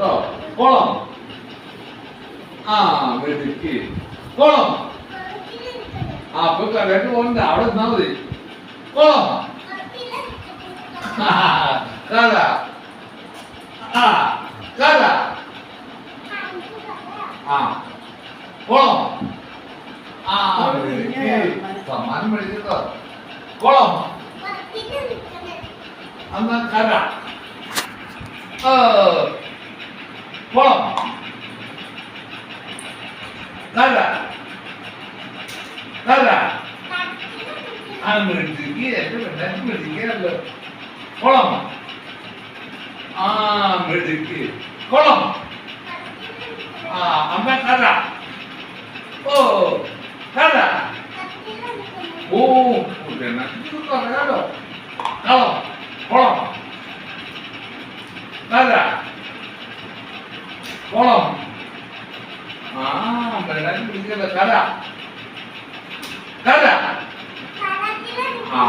കേട്ടോ. ആ വെടിക്ക് കോളം. ആ അപ്പൊ കരട്ട് പോകണ്ട അവിടെ നിന്നാ മതി. കോളം. ആ, കര ആ കോളം. ആ വെടിക്ക് സമ്മാനം മേടിച്ചിട്ടോ. കോളം. എന്നാ കര. ഏ, ফলো দাদা দাদা আমার দিকে একটা দিকে আলো ফলো আমার দিকে ফলো আমার দাদা ও দাদা ও বলে না কিছু করে গেল কালো ফলো കളം ആ ആ